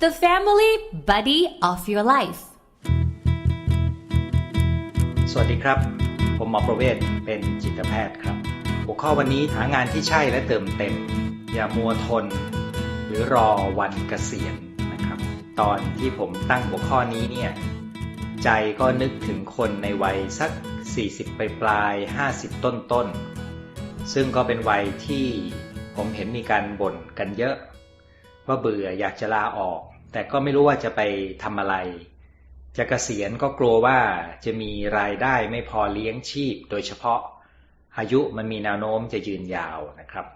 the family buddy of your life. สวัสดีครับ ผมหมอประเวศเป็นจิตแพทย์ครับ หัวข้อวันนี้หางานที่ใช่และเติมเต็ม อย่ามัวทน หรือรอวันเกษียณนะครับ ตอนที่ผมตั้งหัวข้อนี้เนี่ยใจก็นึกถึงคนในวัยสัก 40ปปลาย 50 ต้นต้นๆซึ่งก็เป็นวัยที่ผมเห็นมีการบ่นกันเยอะ ว่าเบื่ออยากจะลาออก แต่ก็ไม่รู้ว่าจะไปทำอะไรจะเกษียณก็กลัวว่าจะมีรายได้ไม่พอเลี้ยงชีพ โดยเฉพาะอายุมันมีแนวโน้มจะยืนยาวนะครับ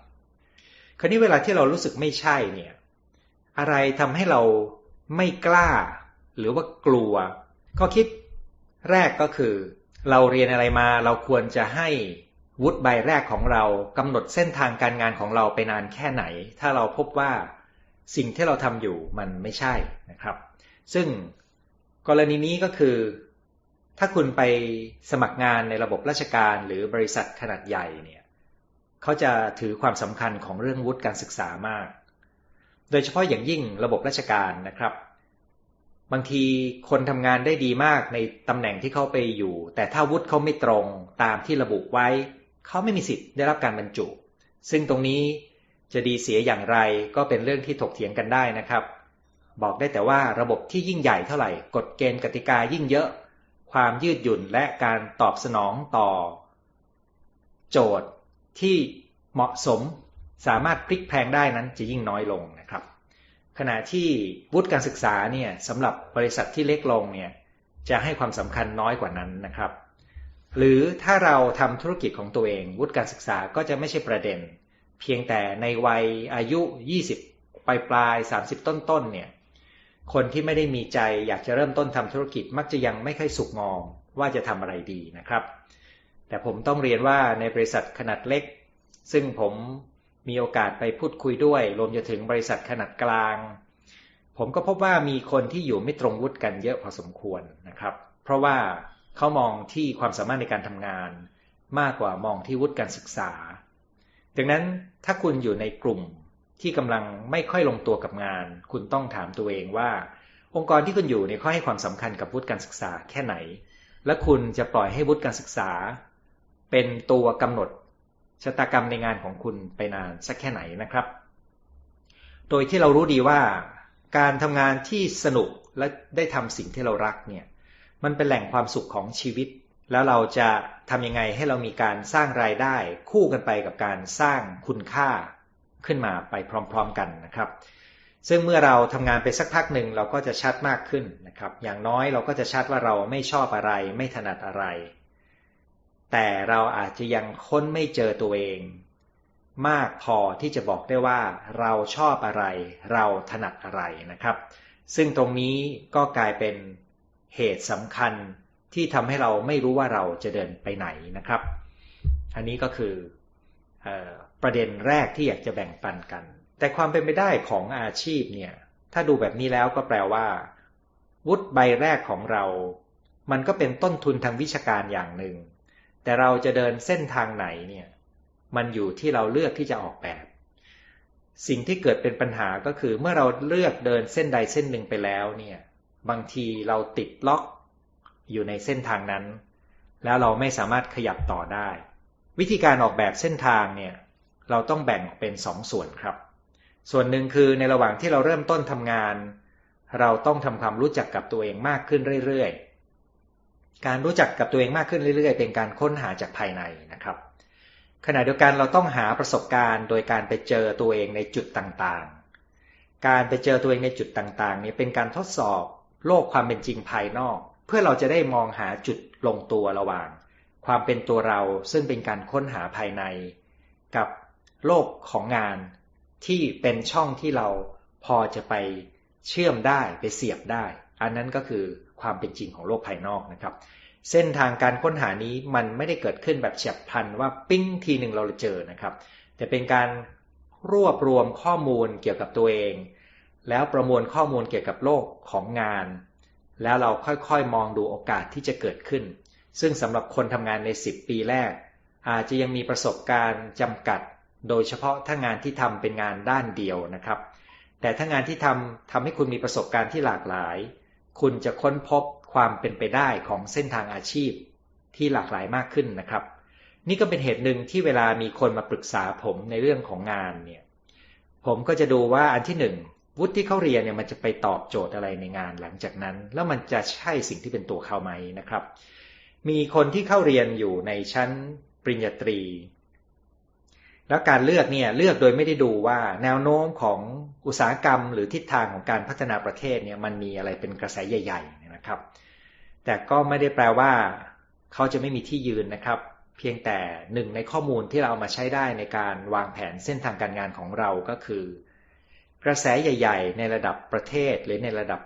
คราวนี้เวลาที่เรารู้สึกไม่ใช่เนี่ย อะไรทำให้เราไม่กล้า หรือว่ากลัวข้อคิดแรกก็คือ เราเรียนอะไรมาเราควรจะให้วุฒิใบแรกของเรากำหนดเส้นทางการงานของเราไปนานแค่ไหน ถ้าเราพบว่า สิ่งที่เราทำอยู่มันไม่ใช่นะครับ ซึ่งกรณีนี้ก็คือ ถ้าคุณไปสมัครงานในระบบราชการหรือบริษัทขนาดใหญ่เนี่ยเขาจะถือความสำคัญของเรื่องวุฒิการศึกษามาก โดยเฉพาะอย่างยิ่งระบบราชการนะครับ บางทีคนทำงานได้ดีมากในตำแหน่งที่เขาไปอยู่ แต่ถ้าวุฒิเขาไม่ตรงตามที่ระบุไว้ เขาไม่มีสิทธิ์ได้รับการบรรจุ ซึ่งตรงนี้ จะดีเสียอย่างไรก็เป็นเรื่องที่ถกเถียงกันได้นะครับ บอกได้แต่ว่าระบบที่ยิ่งใหญ่เท่าไหร่กฎเกณฑ์กติกายิ่งเยอะ ความยืดหยุ่นและการตอบสนองต่อ โจทย์ที่เหมาะสมสามารถพลิกแพลงได้นั้นจะยิ่งน้อยลงนะครับ ขณะที่วุฒิการศึกษาเนี่ยสำหรับบริษัทที่เล็กลงเนี่ยจะให้ความสำคัญน้อยกว่านั้นนะครับ หรือถ้าเราทำธุรกิจของตัวเอง วุฒิการศึกษาก็จะไม่ใช่ประเด็น เพียงแต่ในวัยอายุ 20 ปลายปลาย 30 ต้นต้นๆเนี่ย คนที่ไม่ได้มีใจอยากจะเริ่มต้นทำธุรกิจมักจะยังไม่ค่อยสุกงอมว่าจะทำอะไรดีนะครับ แต่ผมต้องเรียนว่าในบริษัทขนาดเล็ก ซึ่งผมมีโอกาสไปพูดคุยด้วย รวมจะถึงบริษัทขนาดกลาง ผมก็พบว่ามีคนที่อยู่ไม่ตรงวุฒิกันเยอะพอสมควรนะครับ เพราะว่าเขามองที่ความสามารถในการทำงาน มากกว่ามองที่วุฒิการศึกษา ดังนั้นถ้าคุณอยู่ในกลุ่มที่กำลังไม่ค่อยลงตัวกับงาน คุณต้องถามตัวเองว่า องค์กรที่คุณอยู่เนี่ยเขาให้ความสำคัญกับวุฒิการศึกษาแค่ไหน และคุณจะปล่อยให้วุฒิการศึกษา เป็นตัวกำหนดชะตากรรมในงานของคุณไปนานสักแค่ไหนนะครับ โดยที่เรารู้ดีว่า การทำงานที่สนุกและได้ทำสิ่งที่เรารักเนี่ย มันเป็นแหล่งความสุขของชีวิต แล้วเราจะทำยังไงให้เรามีการสร้างรายได้คู่กันไปกับการสร้างคุณค่าขึ้นมาไปพร้อมๆกันนะครับ ซึ่งเมื่อเราทำงานไปสักพักหนึ่งเราก็จะชัดมากขึ้นนะครับ อย่างน้อยเราก็จะชัดว่าเราไม่ชอบอะไร ไม่ถนัดอะไร แต่เราอาจจะยังค้นไม่เจอตัวเอง มากพอที่จะบอกได้ว่าเราชอบอะไร เราถนัดอะไรนะครับ ซึ่งตรงนี้ก็กลายเป็นเหตุสำคัญ ที่ทำให้เราไม่รู้ว่าเราจะเดินไปไหนนะครับ อันนี้ก็คืออประเด็นแรกที่อยากจะแบ่งปันกัน แต่ความเป็นไปได้ของอาชีพเนี่ย ถ้าดูแบบนี้แล้วก็แปลว่า วุฒิใบแรกของเรา มันก็เป็นต้นทุนทางวิชาการอย่างหนึ่ง แต่เราจะเดินเส้นทางไหนเนี่ย มันอยู่ที่เราเลือกที่จะออกแบบ สิ่งที่เกิดเป็นปัญหาก็คือเมื่อเราเลือกเดินเส้นใดเส้นหนึ่งไปแล้วเนี่ย บางทีเราติดล็อก อยู่ในเส้นทางนั้น แล้วเราไม่สามารถขยับต่อได้ วิธีการออกแบบเส้นทางเนี่ยเราต้องแบ่งออกเป็นสองส่วนครับ ส่วนหนึ่งคือในระหว่างที่เราเริ่มต้นทำงาน เราต้องทำความรู้จักกับตัวเองมากขึ้นเรื่อยๆ การรู้จักกับตัวเองมากขึ้นเรื่อยๆ เป็นการค้นหาจากภายในนะครับ ขณะเดียวกันเราต้องหาประสบการณ์โดยการไปเจอตัวเองในจุดต่างๆ การไปเจอตัวเองในจุดต่างๆนี้เป็นการทดสอบโลกความเป็นจริงภายนอก เพื่อเราจะได้มองหาจุดลงตัวระหว่าง ความเป็นตัวเราซึ่งเป็นการค้นหาภายใน กับโลกของงานที่เป็นช่องที่เราพอจะไปเชื่อมได้ไปเสียบได้ อันนั้นก็คือความเป็นจริงของโลกภายนอกนะครับ เส้นทางการค้นหานี้มันไม่ได้เกิดขึ้นแบบเฉียบพลันว่าปิ้งทีหนึ่งเราเจอนะครับ แต่เป็นการรวบรวมข้อมูลเกี่ยวกับตัวเอง แล้วประมวลข้อมูลเกี่ยวกับโลกของงาน แล้วเราค่อยๆ มองดูโอกาสที่จะเกิดขึ้น ซึ่งสำหรับคนทำงานใน 10 ปีแรก อาจจะยังมีประสบการณ์จำกัด โดยเฉพาะถ้างานที่ทำเป็นงานด้านเดียวนะครับ แต่ถ้างานที่ทำทำให้คุณมีประสบการณ์ที่หลากหลาย คุณจะค้นพบความเป็นไปได้ของเส้นทางอาชีพ ที่หลากหลายมากขึ้นนะครับ นี่ก็เป็นเหตุหนึ่งที่เวลามีคนมาปรึกษาผมในเรื่องของงานเนี่ยผมก็จะดูว่าอันที่หนึ่ง วุฒิที่เขาเรียนเนี่ยมันจะไปตอบโจทย์อะไรในงานหลังจากนั้น แล้วมันจะใช่สิ่งที่เป็นตัวเขาไหมนะครับ มีคนที่เข้าเรียนอยู่ในชั้นปริญญาตรี แล้วการเลือกเนี่ยเลือกโดยไม่ได้ดูว่าแนวโน้มของอุตสาหกรรม หรือทิศทางของการพัฒนาประเทศเนี่ยมันมีอะไรเป็นกระแสใหญ่ ๆ นะครับ แต่ก็ไม่ได้แปลว่า เขาจะไม่มีที่ยืนนะครับ เพียงแต่หนึ่งในข้อมูลที่เราเอามาใช้ได้ในการวางแผนเส้นทางการงานของเราก็คือ กระแสใหญ่ ๆ ในระดับประเทศหรือในระดับ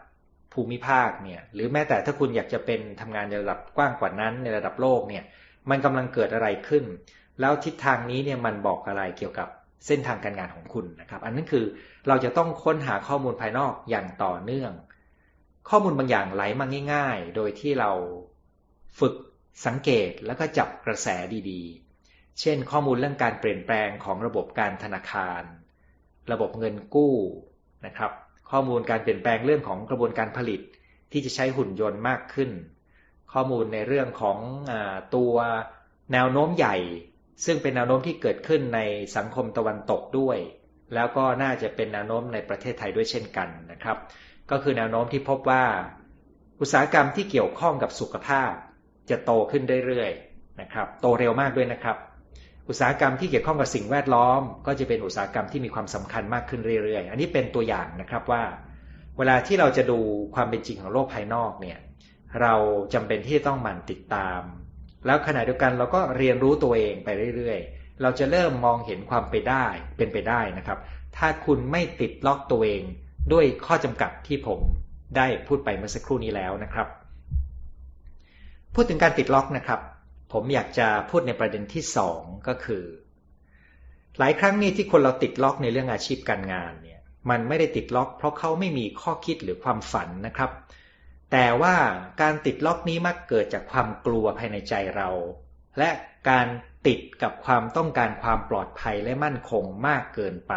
ภูมิภาคเนี่ยหรือแม้แต่ถ้าคุณอยากจะเป็นทำงานในระดับกว้างกว่านั้น ในระดับโลกเนี่ยมันกำลังเกิดอะไรขึ้น แล้วทิศทางนี้เนี่ยมันบอกอะไรเกี่ยวกับเส้นทางการงานของคุณนะครับ อันนั้นคือเราจะต้องค้นหาข้อมูลภายนอกอย่างต่อเนื่อง ข้อมูลบางอย่างไหลมาง่าย ๆ โดยที่เราฝึกสังเกตแล้วก็จับกระแสดีๆ เช่น ข้อมูลเรื่องการเปลี่ยนแปลงของระบบการธนาคาร ระบบเงินกู้นะครับ ข้อมูลการเปลี่ยนแปลงเรื่องของกระบวนการผลิตที่จะใช้หุ่นยนต์มากขึ้น ข้อมูลในเรื่องของอตัวแนวโน้มใหญ่ ซึ่งเป็นแนวโน้มที่เกิดขึ้นในสังคมตะวันตกด้วย แล้วก็น่าจะเป็นแนวโน้มในประเทศไทยด้วยเช่นกันนะครับ ก็คือแนวโน้มที่พบว่า อุตสาหกรรมที่เกี่ยวข้องกับสุขภาพ จะโตขึ้นเรื่อยๆนะครับ โตเร็วมากด้วยนะครับ อุตสาหกรรมที่เกี่ยวข้องกับสิ่งแวดล้อม ก็จะเป็นอุตสาหกรรมที่มีความสำคัญมากขึ้นเรื่อยๆ อันนี้เป็นตัวอย่างนะครับว่า เวลาที่เราจะดูความเป็นจริงของโลกภายนอกเนี่ยเราจำเป็นที่จะต้องหมั่นติดตาม แล้วขณะเดียวกันเราก็เรียนรู้ตัวเองไปเรื่อยๆ เราจะเริ่มมองเห็นความไปได้เป็นไปได้นะครับ ถ้าคุณไม่ติดล็อกตัวเองด้วยข้อจำกัดที่ผมได้พูดไปเมื่อสักครู่นี้แล้วนะครับ พูดถึงการติดล็อกนะครับ ผมอยากจะพูดในประเด็นที่สองก็คือ หลายครั้งนี่ที่คนเราติดล็อกในเรื่องอาชีพการงานเนี่ยมันไม่ได้ติดล็อกเพราะเขาไม่มีข้อคิดหรือความฝันนะครับ แต่ว่าการติดล็อกนี้มักเกิดจากความกลัวภายในใจเรา และการติดกับความต้องการความปลอดภัยและมั่นคงมากเกินไป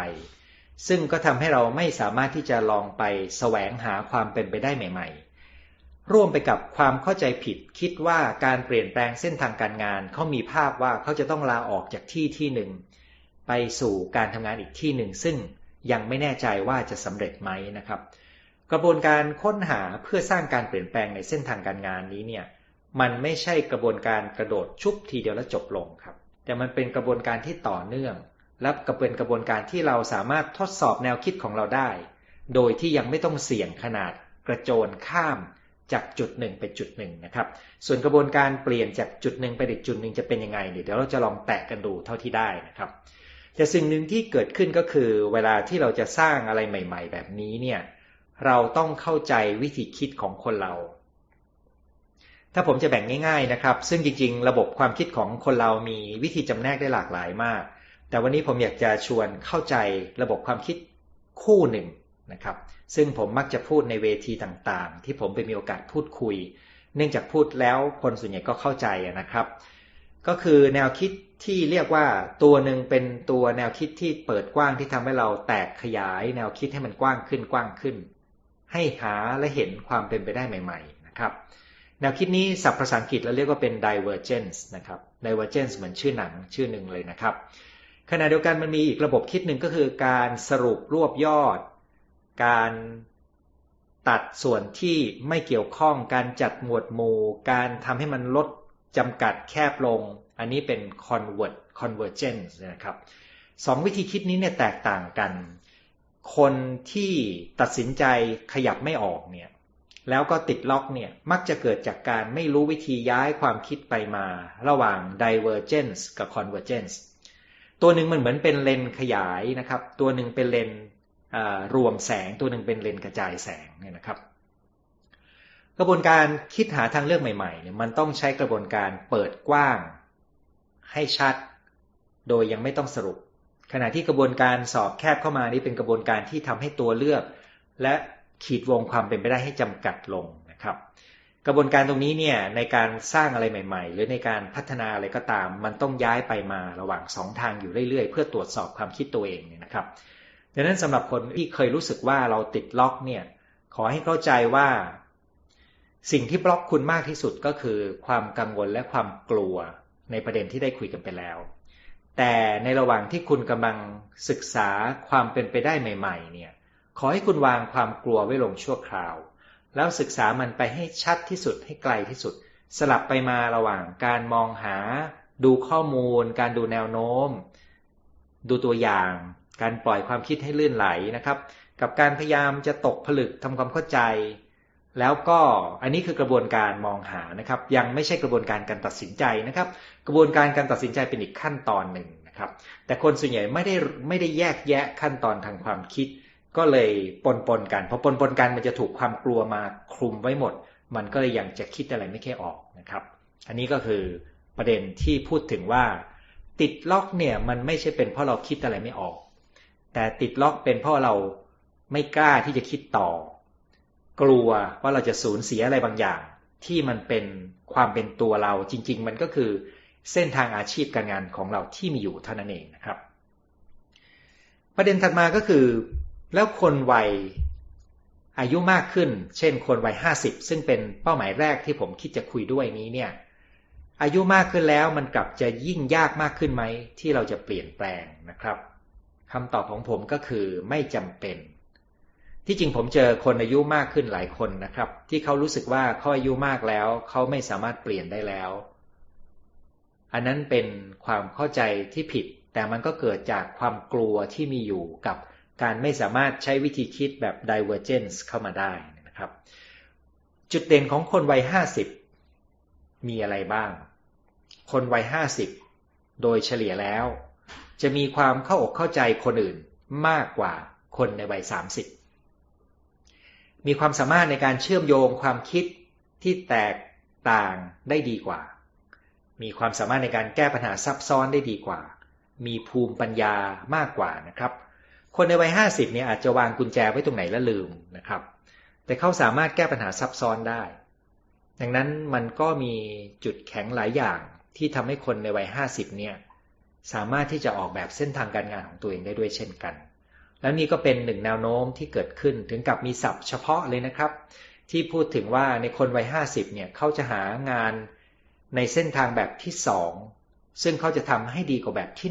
ซึ่งก็ทำให้เราไม่สามารถที่จะลองไปแสวงหาความเป็นไปได้ใหม่ ๆ ร่วมไปกับความเข้าใจผิด คิดว่าการเปลี่ยนแปลงเส้นทางการงานเขามีภาพว่าเขาจะต้องลาออกจากที่ที่หนึ่ง ไปสู่การทำงานอีกที่หนึ่ง ซึ่งยังไม่แน่ใจว่าจะสำเร็จไหมนะครับ กระบวนการค้นหาเพื่อสร้างการเปลี่ยนแปลงในเส้นทางการงานนี้เนี่ยมันไม่ใช่กระบวนการกระโดดชุบทีเดียวแล้วจบลงครับ แต่มันเป็นกระบวนการที่ต่อเนื่อง และก็เป็นกระบวนการที่เราสามารถทดสอบแนวคิดของเราได้ โดยที่ยังไม่ต้องเสี่ยงขนาดกระโจนข้าม จากจุดหนึ่งไปจุดหนึ่งนะครับ ส่วนกระบวนการเปลี่ยนจากจุดหนึ่งไปอีกจุดหนึ่งจะเป็นยังไงเดี๋ยวเราจะลองแตะกันดูเท่าที่ได้นะครับ แต่สิ่งหนึ่งที่เกิดขึ้นก็คือ เวลาที่เราจะสร้างอะไรใหม่ ๆ แบบนี้เนี่ยเราต้องเข้าใจวิธีคิดของคนเรา ถ้าผมจะแบ่งง่าย ๆนะครับ ซึ่งจริง ๆ ระบบความคิดของคนเรามีวิธีจำแนกได้หลากหลายมาก แต่วันนี้ผมอยากจะชวนเข้าใจระบบความคิดคู่หนึ่ง นะครับ ซึ่งผมมักจะพูดในเวทีต่างๆ ที่ผมไปมีโอกาสพูดคุย เนื่องจากพูดแล้วคนส่วนใหญ่ก็เข้าใจนะครับ ก็คือแนวคิดที่เรียกว่าตัวหนึ่งเป็นตัวแนวคิดที่เปิดกว้างที่ทำให้เราแตกขยาย แนวคิดให้มันกว้างขึ้นกว้างขึ้น ให้หาและเห็นความเป็นไปได้ใหม่ ๆ นะครับ แนวคิดนี้ศัพท์ภาษาอังกฤษเราเรียกว่าเป็น divergence นะครับ divergence เหมือนชื่อหนังชื่อหนึ่งเลยนะครับขณะเดียวกันมันมีอีกระบบคิดหนึ่งก็คือการสรุปรวบยอด การตัดส่วนที่ไม่เกี่ยวข้องการจัดหมวดหมู่ การทำให้มันลดจำกัดแคบลง อันนี้เป็น convert convergence นะครับสองวิธีคิดนี้เนี่ยแตกต่างกัน คนที่ตัดสินใจขยับไม่ออกเนี่ยแล้วก็ติดล็อกเนี่ยมักจะเกิดจากการไม่รู้วิธีย้ายความคิดไปมา ระหว่าง divergence กับ convergence ตัวหนึ่งมันเหมือนเป็นเลนขยายนะครับ ตัวหนึ่งเป็นเลน รวมแสงตัวหนึ่งเป็นเลนกระจายแสงเนี่ยนะครับ กระบวนการคิดหาทางเลือกใหม่ๆเนี่ยมันต้องใช้กระบวนการเปิดกว้าง ให้ชัด โดยยังไม่ต้องสรุป ขณะที่กระบวนการสอบแคบเข้ามานี่เป็นกระบวนการที่ทำให้ตัวเลือก และขีดวงความเป็นไปได้ให้จำกัดลงนะครับ กระบวนการตรงนี้เนี่ยในการสร้างอะไรใหม่ ๆ หรือในการพัฒนาอะไรก็ตาม มันต้องย้ายไปมาระหว่างสองทางอยู่เรื่อยๆ เพื่อตรวจสอบความคิดตัวเองเนี่ยนะครับ ดังนั้นสำหรับคนที่เคยรู้สึกว่าเราติดล็อกเนี่ยขอให้เข้าใจว่า สิ่งที่บล็อกคุณมากที่สุดก็คือ ความกังวลและความกลัวในประเด็นที่ได้คุยกันไปแล้ว แต่ในระหว่างที่คุณกำลังศึกษาความเป็นไปได้ใหม่ ๆ เนี่ยขอให้คุณวางความกลัวไว้ลงชั่วคราว แล้วศึกษามันไปให้ชัดที่สุดให้ไกลที่สุด สลับไปมาระหว่างการมองหา ดูข้อมูล การดูแนวโน้ม ดูตัวอย่าง การปล่อยความคิดให้ลื่นไหลนะครับ กับการพยายามจะตกผลึกทำความเข้าใจ แล้วก็อันนี้คือกระบวนการมองหานะครับ ยังไม่ใช่กระบวนการการตัดสินใจนะครับ กระบวนการการตัดสินใจเป็นอีกขั้นตอนหนึ่งนะครับ แต่คนส่วนใหญ่ไม่ได้ไม่ได้แยกแยะขั้นตอนทางความคิด ก็เลยปนปนกันพอปนปนกันมันจะถูกความกลัวมาคลุมไว้หมด มันก็เลยยังจะคิดอะไรไม่แค่ออกนะครับ อันนี้ก็คือประเด็นที่พูดถึงว่า ติดล็อกเนี่ยมันไม่ใช่เป็นเพราะเราคิดอะไรไม่ออก แต่ติดล็อกเป็นเพราะเราไม่กล้าที่จะคิดต่อ กลัวว่าเราจะสูญเสียอะไรบางอย่าง ที่มันเป็นความเป็นตัวเราจริง ๆ มันก็คือเส้นทางอาชีพการงานของเราที่มีอยู่เท่านั้นเองนะครับ ประเด็นถัดมาก็คือ แล้วคนวัยอายุมากขึ้น เช่น คนวัยห้าสิบซึ่งเป็นเป้าหมายแรกที่ผมคิดจะคุยด้วยนี้เนี่ยอายุมากขึ้นแล้วมันกลับจะยิ่งยากมากขึ้นไหมที่เราจะเปลี่ยนแปลงนะครับ คำตอบของผมก็คือไม่จำเป็น ที่จริงผมเจอคนอายุมากขึ้นหลายคนนะครับ ที่เขารู้สึกว่าเขาอายุมากแล้วเขาไม่สามารถเปลี่ยนได้แล้ว อันนั้นเป็นความเข้าใจที่ผิด แต่มันก็เกิดจากความกลัวที่มีอยู่กับการไม่สามารถใช้วิธีคิดแบบ divergence เข้ามาได้นะครับ จุดเด่นของคนวัย 50 มีอะไรบ้าง คนวัย 50 โดยเฉลี่ยแล้ว จะมีความเข้าอกเข้าใจคนอื่นมากกว่าคนในวัย 30 มีความสามารถในการเชื่อมโยงความคิดที่แตกต่างได้ดีกว่า มีความสามารถในการแก้ปัญหาซับซ้อนได้ดีกว่า มีภูมิปัญญามากกว่านะครับ คนในวัย 50 เนี่ยอาจจะวางกุญแจไว้ตรงไหนแล้วลืมนะครับ แต่เขาสามารถแก้ปัญหาซับซ้อนได้ ดังนั้นมันก็มีจุดแข็งหลายอย่างที่ทำให้คนในวัย 50 เนี่ย สามารถที่จะออกแบบเส้นทางการงานของตัวเองได้ด้วยเช่นกัน แล้วนี่ก็เป็นหนึ่งแนวโน้มที่เกิดขึ้นถึงกับมีศัพท์เฉพาะเลยนะครับ ที่พูดถึงว่าในคนวัย50เนี่ยเขาจะหางานในเส้นทางแบบที่2ซึ่งเขาจะทำให้ดีกว่าแบบที่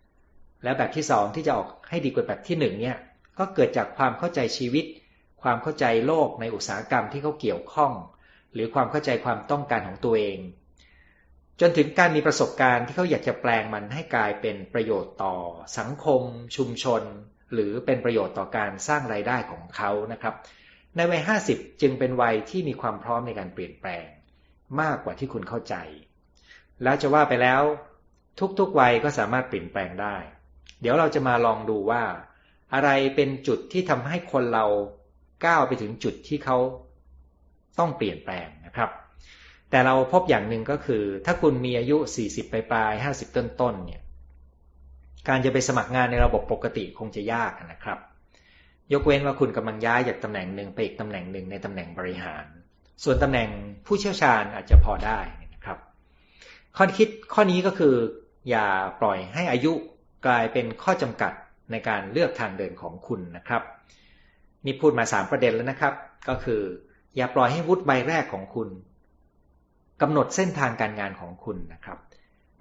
1และแบบที่2ที่จะออกให้ดีกว่าแบบที่1เนี่ยก็เกิดจากความเข้าใจชีวิต ความเข้าใจโลกในอุตสาหกรรมที่เขาเกี่ยวข้อง หรือความเข้าใจความต้องการของตัวเอง จนถึงการมีประสบการณ์ที่เขาอยากจะแปลงมันให้กลายเป็นประโยชน์ต่อสังคม ชุมชน หรือเป็นประโยชน์ต่อการสร้างไรายได้ของเขานะครับ ในวัย 50 จึงเป็นวัยที่มีความพร้อมในการเปลี่ยนแปลง มากกว่าที่คุณเข้าใจ แล้วจะว่าไปแล้ว ทุกๆวัยก็สามารถเปลี่ยนแปลงได้ เดี๋ยวเราจะมาลองดูว่า อะไรเป็นจุดที่ทำให้คนเราก้าวไปถึงจุดที่เขาต้องเปลี่ยนแปลงนะครับ แต่เราพบอย่างหนึ่งก็คือ ถ้าคุณมีอายุ 40ปลายปลาย50ต้นต้นเนี่ยการจะไปสมัครงานในระบบปกติคงจะยากนะครับ ยกเว้นว่าคุณกำลังย้ายจากตำแหน่งหนึ่งไปอีกตำแหน่งหนึ่งในตำแหน่งบริหาร ส่วนตำแหน่งผู้เชี่ยวชาญอาจจะพอได้นะครับ ข้อคิดข้อนี้ก็คือ อย่าปล่อยให้อายุกลายเป็นข้อจำกัดในการเลือกทางเดินของคุณนะครับนี่พูดมา 3 ประเด็นแล้วนะครับ ก็คือ อย่าปล่อยให้วุฒิใบแรกของคุณ กำหนดเส้นทางการงานของคุณนะครับ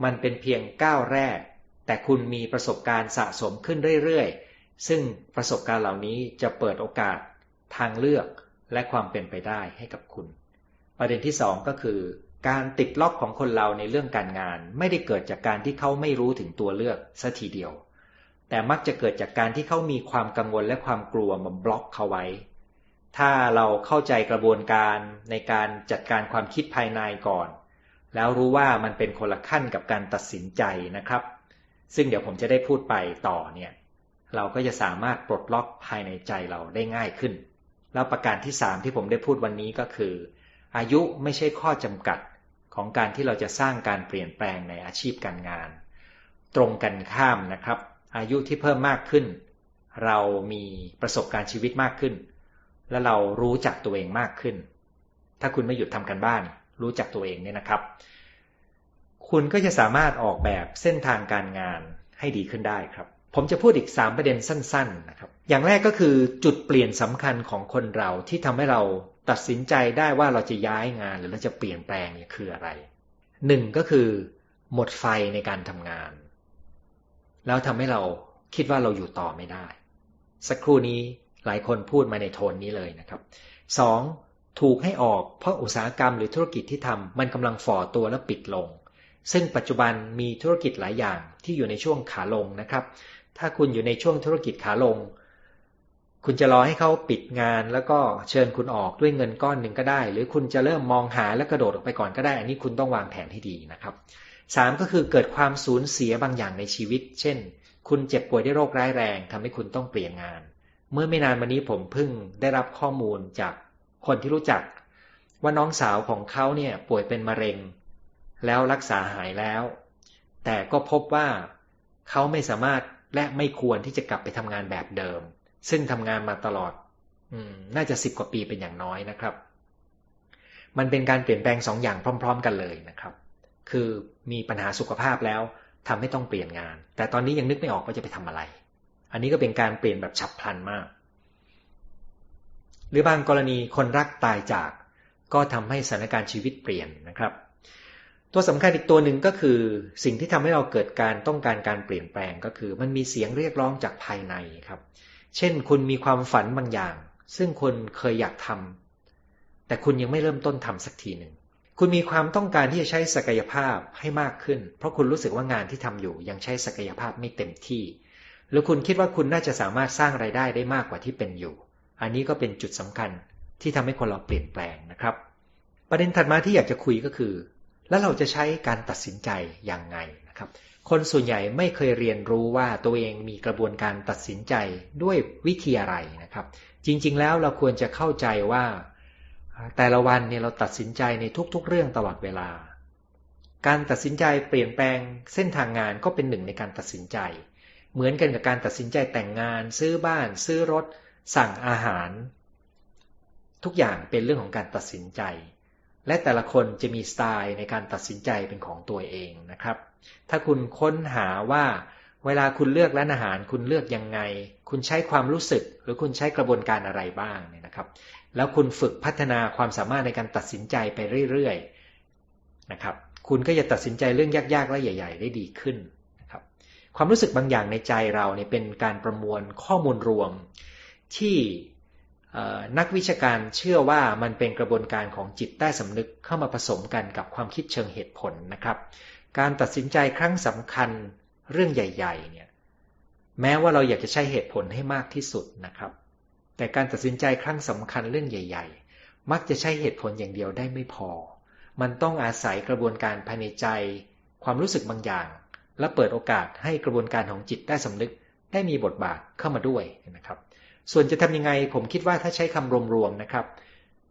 มันเป็นเพียงก้าวแรก แต่คุณมีประสบการณ์สะสมขึ้นเรื่อยๆ ซึ่งประสบการณ์เหล่านี้จะเปิดโอกาส ทางเลือกและความเป็นไปได้ให้กับคุณ ประเด็นที่ 2 ก็คือ การติดล็อกของคนเราในเรื่องการงาน ไม่ได้เกิดจากการที่เขาไม่รู้ถึงตัวเลือกซะทีเดียว แต่มักจะเกิดจากการที่เขามีความกังวลและความกลัวมาบล็อกเขาไว้ ถ้าเราเข้าใจกระบวนการในการจัดการความคิดภายในก่อน แล้วรู้ว่ามันเป็นคนละขั้นกับการตัดสินใจนะครับ ซึ่งเดี๋ยวผมจะได้พูดไปต่อเนี่ย เราก็จะสามารถปลดล็อกภายในใจเราได้ง่ายขึ้น แล้วประการที่ 3 ที่ผมได้พูดวันนี้ก็คือ อายุไม่ใช่ข้อจำกัดของการที่เราจะสร้างการเปลี่ยนแปลงในอาชีพการงาน ตรงกันข้ามนะครับ อายุที่เพิ่มมากขึ้น เรามีประสบการณ์ชีวิตมากขึ้น และเรารู้จักตัวเองมากขึ้น ถ้าคุณไม่หยุดทำกันบ้าน รู้จักตัวเองเนี่ยนะครับ คุณก็จะสามารถออกแบบเส้นทางการงานให้ดีขึ้นได้ครับ ผมจะพูดอีก 3 ประเด็นสั้นๆนะครับ อย่างแรกก็คือจุดเปลี่ยนสำคัญของคนเราที่ทำให้เราตัดสินใจได้ว่าเราจะย้ายงานหรือเราจะเปลี่ยนแปลงเนี่ยคืออะไรหนึ่งก็คือ หมดไฟในการทำงาน แล้วทำให้เราคิดว่าเราอยู่ต่อไม่ได้ สักครู่นี้ หลายคนพูดมาในโทนนี้เลยนะครับสองถูกให้ออกเพราะอุตสาหกรรมหรือธุรกิจที่ทำมันกำลังฝ่อตัวและปิดลง ซึ่งปัจจุบันมีธุรกิจหลายอย่างที่อยู่ในช่วงขาลงนะครับ ถ้าคุณอยู่ในช่วงธุรกิจขาลง คุณจะรอให้เขาปิดงานแล้วก็เชิญคุณออกด้วยเงินก้อนหนึ่งก็ได้ หรือคุณจะเริ่มมองหาและกระโดดออกไปก่อนก็ได้ อันนี้คุณต้องวางแผนให้ดีนะครับสามก็คือเกิดความสูญเสียบางอย่างในชีวิต เช่น คุณเจ็บป่วยด้วยโรคร้ายแรงทำให้คุณต้องเปลี่ยนงาน เมื่อไม่นานมานี้ผมเพิ่งได้รับข้อมูลจากคนที่รู้จัก ว่าน้องสาวของเขาเนี่ยป่วยเป็นมะเร็ง แล้วรักษาหายแล้ว แต่ก็พบว่าเขาไม่สามารถและไม่ควรที่จะกลับไปทำงานแบบเดิม ซึ่งทำงานมาตลอดอน่าจะสิบกว่าปีเป็นอย่างน้อยนะครับ มันเป็นการเปลี่ยนแปลงสองอย่างพร้อม ๆ กันเลยนะครับ คือมีปัญหาสุขภาพแล้วทำให้ต้องเปลี่ยนงาน แต่ตอนนี้ยังนึกไม่ออกว่าจะไปทำอะไร อันนี้ก็เป็นการเปลี่ยนแบบฉับพลันมาก หรือบางกรณีคนรักตายจาก ก็ทำให้สถานการณ์ชีวิตเปลี่ยนนะครับ ตัวสำคัญอีกตัวหนึ่งก็คือ สิ่งที่ทำให้เราเกิดการต้องการการเปลี่ยนแปลงก็คือ มันมีเสียงเรียกร้องจากภายในครับ เช่น คุณมีความฝันบางอย่าง ซึ่งคุณเคยอยากทำแต่คุณยังไม่เริ่มต้นทำสักทีหนึ่งคุณมีความต้องการที่จะใช้ศักยภาพให้มากขึ้น เพราะคุณรู้สึกว่างานที่ทำอยู่ยังใช้ศักยภาพไม่เต็มที่ หรือคุณคิดว่าคุณน่าจะสามารถสร้างไรายได้ได้มากกว่าที่เป็นอยู่ อันนี้ก็เป็นจุดสำคัญที่ทำให้คนเราเปลี่ยนแปลงนะครับ ประเด็นถัดมาที่อยากจะคุยก็คือ แล้วเราจะใช้การตัดสินใจอย่างไงนะครับ คนส่วนใหญ่ไม่เคยเรียนรู้ว่าตัวเองมีกระบวนการตัดสินใจด้วยวิธีอะไรนะครับ จริงๆแล้วเราควรจะเข้าใจว่า แต่ละวันเนี่ยเราตัดสินใจในทุกๆ เรื่องตลอดเวลา การตัดสินใจเปลี่ยนแปลงเส้นทางงานก็เป็นหนึ่งในการตัดสินใจ เหมือนกันกับการตัดสินใจแต่งงาน ซื้อบ้าน ซื้อรถ สั่งอาหาร ทุกอย่างเป็นเรื่องของการตัดสินใจ และแต่ละคนจะมีสไตล์ในการตัดสินใจเป็นของตัวเองนะครับ ถ้าคุณค้นหาว่า เวลาคุณเลือกร้านอาหารคุณเลือกยังไง คุณใช้ความรู้สึก หรือคุณใช้กระบวนการอะไรบ้างเนี่ยนะครับ แล้วคุณฝึกพัฒนาความสามารถในการตัดสินใจไปเรื่อยๆนะครับ คุณก็จะตัดสินใจเรื่องยากๆและใหญ่ ๆ ได้ดีขึ้น ความรู้สึกบางอย่างในใจเราเนี่ยเป็นการประมวลข้อมูลรวม ที่นักวิชาการเชื่อว่ามันเป็นกระบวนการของจิตใต้สำนึกเข้ามาผสมกันกับความคิดเชิงเหตุผลนะครับ การตัดสินใจครั้งสำคัญเรื่องใหญ่ๆเนี่ยแม้ว่าเราอยากจะใช้เหตุผลให้มากที่สุดนะครับ แต่การตัดสินใจครั้งสำคัญเรื่องใหญ่ ๆ มักจะใช้เหตุผลอย่างเดียวได้ไม่พอ มันต้องอาศัยกระบวนการภายในใจ ความรู้สึกบางอย่าง และเปิดโอกาสให้กระบวนการของจิตได้สำนึกได้มีบทบาทเข้ามาด้วยนะครับ ส่วนจะทำยังไงผมคิดว่าถ้าใช้คำรวมๆนะครับ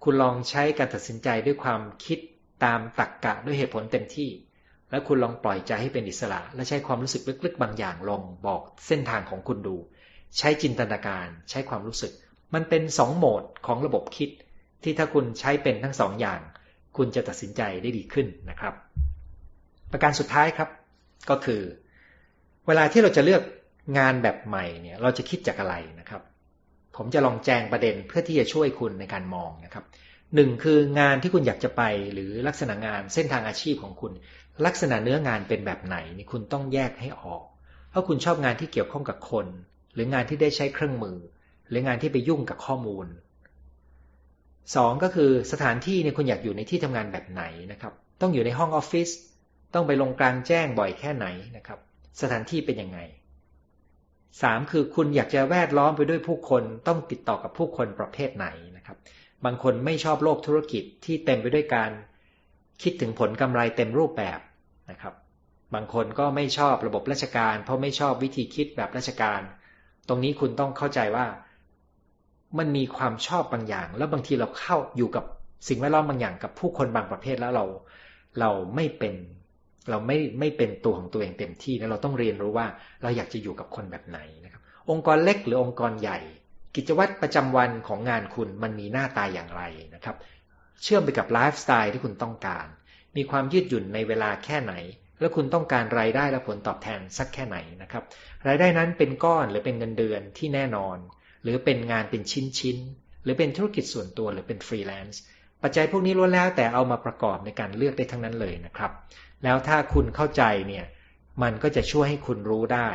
คุณลองใช้การตัดสินใจด้วยความคิดตามตรรกกะด้วยเหตุผลเต็มที่ แล้วคุณลองปล่อยใจให้เป็นอิสระ และใช้ความรู้สึกลึกๆ บางอย่างลองบอกเส้นทางของคุณดู ใช้จินตนาการ ใช้ความรู้สึก มันเป็นสองโหมดของระบบคิด ที่ถ้าคุณใช้เป็นทั้งสองอย่าง คุณจะตัดสินใจได้ดีขึ้นนะครับ ประการสุดท้ายครับ ก็คือ เวลาที่เราจะเลือกงานแบบใหม่เนี่ยเราจะคิดจากอะไรนะครับ ผมจะลองแจงประเด็นเพื่อที่จะช่วยคุณในการมองนะครับหนึ่งคืองานที่คุณอยากจะไปหรือลักษณะงานเส้นทางอาชีพของคุณ ลักษณะเนื้องานเป็นแบบไหนนี่คุณต้องแยกให้ออก เพราะคุณชอบงานที่เกี่ยวข้องกับคน หรืองานที่ได้ใช้เครื่องมือ หรืองานที่ไปยุ่งกับข้อมูลสองก็คือสถานที่เนี่ยคุณอยากอยู่ในที่ทำงานแบบไหนนะครับ ต้องอยู่ในห้องออฟฟิศ ต้องไปลงกลางแจ้งบ่อยแค่ไหนนะครับ สถานที่เป็นยังไงสามคือคุณอยากจะแวดล้อมไปด้วยผู้คนต้องติดต่อกับผู้คนประเภทไหนนะครับ บางคนไม่ชอบโลกธุรกิจที่เต็มไปด้วยการคิดถึงผลกำไรเต็มรูปแบบนะครับ บางคนก็ไม่ชอบระบบราชการ เพราะไม่ชอบวิธีคิดแบบราชการ ตรงนี้คุณต้องเข้าใจว่า มันมีความชอบบางอย่าง แล้วบางทีเราเข้าอยู่กับสิ่งแวดล้อมบางอย่างกับผู้คนบางประเภทแล้วเรา เราไม่เป็น เราไม่ไม่เป็นตัวของตัวเองเต็มที่แล้วเราต้องเรียนรู้ว่าเราอยากจะอยู่กับคนแบบไหนนะครับ องค์กรเล็กหรือองค์กรใหญ่ กิจวัตรประจำวันของงานคุณมันมีหน้าตาอย่างไรนะครับ เชื่อมไปกับไลฟ์สไตล์ที่คุณต้องการ มีความยืดหยุ่นในเวลาแค่ไหน แล้วคุณต้องการรายได้และผลตอบแทนสักแค่ไหนนะครับ รายได้นั้นเป็นก้อนหรือเป็นเงินเดือนที่แน่นอน หรือเป็นงานเป็นชิ้นๆหรือเป็นธุรกิจส่วนตัวหรือเป็นฟรีแลนซ์ปัจจัยพวกนี้ล้วนแล้วแต่เอามาประกอบในการเลือกได้ทั้งนั้นเลยนะครับ แล้วถ้าคุณเข้าใจเนี่ย มันก็จะช่วยให้คุณรู้ได้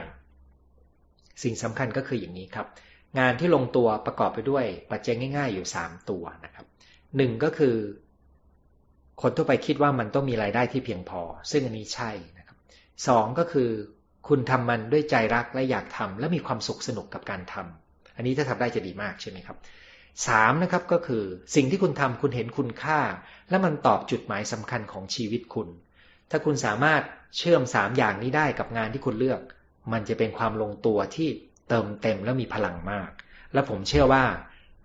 สิ่งสำคัญก็คืออย่างนี้ครับ งานที่ลงตัวประกอบไปด้วยปัจจัยง่าย ๆ อยู่ 3 ตัวนะครับหนึ่งก็คือ คนทั่วไปคิดว่ามันต้องมีรายได้ที่เพียงพอ ซึ่งอันนี้ใช่นะครับสองก็คือ คุณทำมันด้วยใจรักและอยากทำและมีความสุขสนุกกับการทำอันนี้ถ้าทำได้จะดีมากใช่ไหมครับสามนะครับก็คือสิ่งที่คุณทำคุณเห็นคุณค่า และมันตอบจุดหมายสำคัญของชีวิตคุณ ถ้าคุณสามารถเชื่อมสามอย่างนี้ได้กับงานที่คุณเลือก มันจะเป็นความลงตัวที่เติมเต็มและมีพลังมาก และผมเชื่อว่า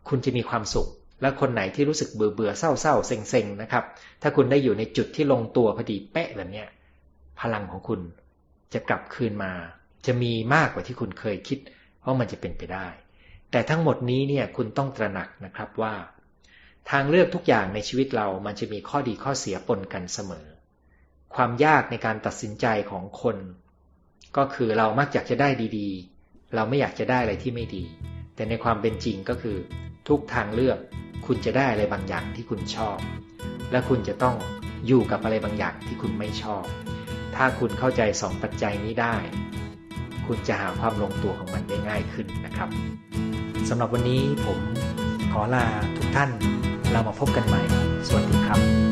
คุณจะมีความสุข และคนไหนที่รู้สึกเบื่อเบื่อเศร้าเศร้าเซ็งเซ็งนะครับ ถ้าคุณได้อยู่ในจุดที่ลงตัวพอดีเป๊ะแบบเนี้ยพลังของคุณจะกลับคืนมา จะมีมากกว่าที่คุณเคยคิดว่ามันจะเป็นไปได้ แต่ทั้งหมดนี้เนี่ยคุณต้องตระหนักนะครับว่า ทางเลือกทุกอย่างในชีวิตเรามันจะมีข้อดีข้อเสียปนกันเสมอ ความยากในการตัดสินใจของคน ก็คือเรามักอยากจะได้ดีๆ เราไม่อยากจะได้อะไรที่ไม่ดี แต่ในความเป็นจริงก็คือ ทุกทางเลือกคุณจะได้อะไรบางอย่างที่คุณชอบ และคุณจะต้องอยู่กับอะไรบางอย่างที่คุณไม่ชอบ ถ้าคุณเข้าใจสองปัจจัยนี้ได้ คุณจะหาความลงตัวของมันได้ง่ายขึ้นนะครับสำหรับวันนี้ผมขอลาทุกท่านเรามาพบกันใหม่ สวัสดีครับ